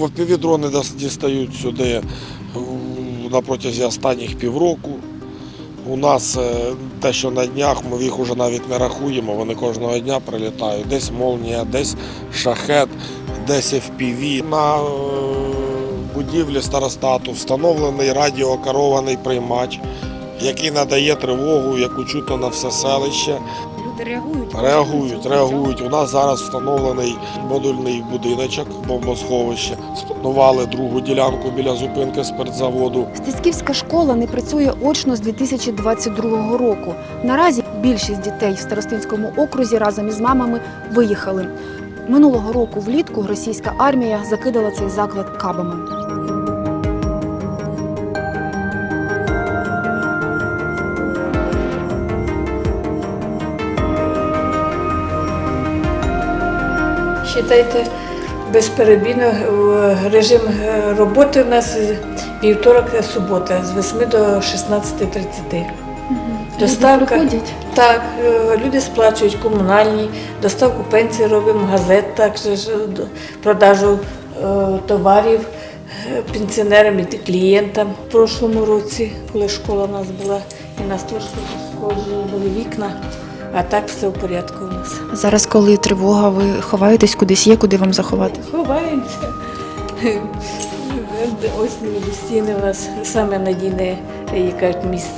Вовпівдрони дістають сюди е, на протязі останніх півроку. У нас е, те, що на днях, ми їх вже навіть не рахуємо, вони кожного дня прилітають. Десь молнія, десь шахет, десь FPV. На е, будівлі старостату встановлений радіокерований приймач, який надає тривогу, яку чутно на все селище. Люди реагують? Реагують, реагують. У нас зараз встановлений модульний будиночок, бомбосховище. Спланували другу ділянку біля зупинки спиртзаводу. Стецьківська школа не працює очно з 2022 року. Наразі більшість дітей в Старостинському окрузі разом із мамами виїхали. Минулого року влітку російська армія закидала цей заклад кабами. Считайте, безперебійно е, режим е, роботи у нас вівторок, е, субота з 8 до 16.30. Доставка. приходять? Так, люди сплачують комунальні, доставку пенсії робимо, газет, також продажу товарів пенсіонерам і клієнтам. В прошлому році, коли школа у нас була, і нас теж були вікна, а так все в порядку у нас. Зараз, коли тривога, ви ховаєтесь кудись, є куди вам заховати? Ховаємося. Ось стіни у нас саме надійне, як кажуть, місце.